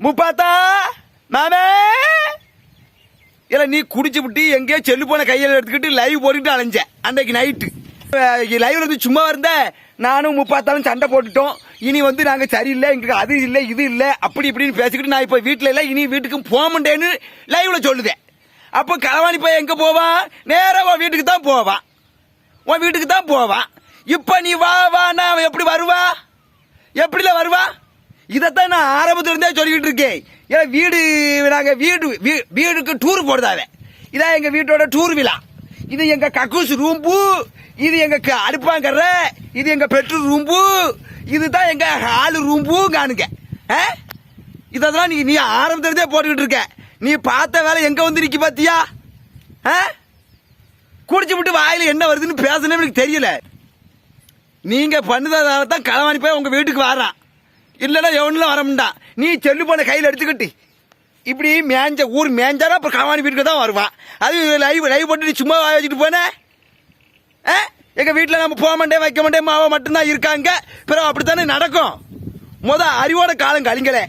முப்பாத்தா மாமே. இல்ல நீ குடிச்சு விட்டு எங்கேயோ செல்லு போன கையில் எடுத்துக்கிட்டு லைவ் போட்டுக்கிட்டு அலைஞ்ச. அன்றைக்கு நைட்டு லைவ்ல இருந்து சும்மா இருந்த நானும் முப்பாத்தாலும் சண்டை போட்டுட்டோம். இனி வந்து நாங்க சரியில்லை எங்களுக்கு அது இல்லை இது இல்லை அப்படி இப்படின்னு பேசிக்கிட்டு நான் இப்ப வீட்டுல இல்ல இனி வீட்டுக்கு போக மாட்டேன்னு லைவ்ல சொல்லுதேன் அப்போ களவாணி போய் எங்க போவான் நேராக உன் வீட்டுக்கு தான் போவான் உன் வீட்டுக்கு தான் போவான் இப்ப நீ வா வா நான் எப்படி வருவா? எப்படில வருவா? இதைத்தான் நான் ஆரம்பத்துல இருந்தே சொல்லிக்கிட்டு இருக்கேன். ஏன்னா வீடு நாங்க வீடு வீ- வீடுக்கு டூர் போடுதாவே இதான் எங்க வீட்டோட டூர் விழா. இது எங்க கக்கூஸ் ரூம்பு இது எங்க க- அடுப்பாங்கற இது எங்க பெட்ரூம் ரூம்பு இதுதான் எங்க ஹால் ரூம்பு காணுங்க ஆ? இதெல்லாம் நீ நீ ஆரம்பத்துல இருந்தே போட்டுக்கிட்டு இருக்க. நீ பார்த்த வேலை எங்க வந்து நிக்க பாத்தியா? ஆ? குடிச்சு விட்டு வாயில என்ன வருதுன்னு பேசணும் எனக்கு தெரியல. நீங்க பண்ணதால தான் களவாணி போய் உங்க வீட்டுக்கு வரான். இல்லைன்னா எவனும் வர நீ செல்லு போன கையில் எடுத்துக்கிட்டு. இப்படி மேஞ்ச ஊர் மேஞ்சாலும் அப்புறம் களவாணி வீட்டுக்கு தான் வருவான் அது லைவ் லைவ் போட்டு நீ சும்மா வாய வச்சுட்டு போனேன் ஆ? வீட்டில் நம்ம போக மாட்டேன் வைக்க மாட்டேன் மாவை மட்டும்தான் இருக்காங்க. பிறகு அப்படித்தானே நடக்கும். மொதல் அறிவோட காலம் கழிங்களே.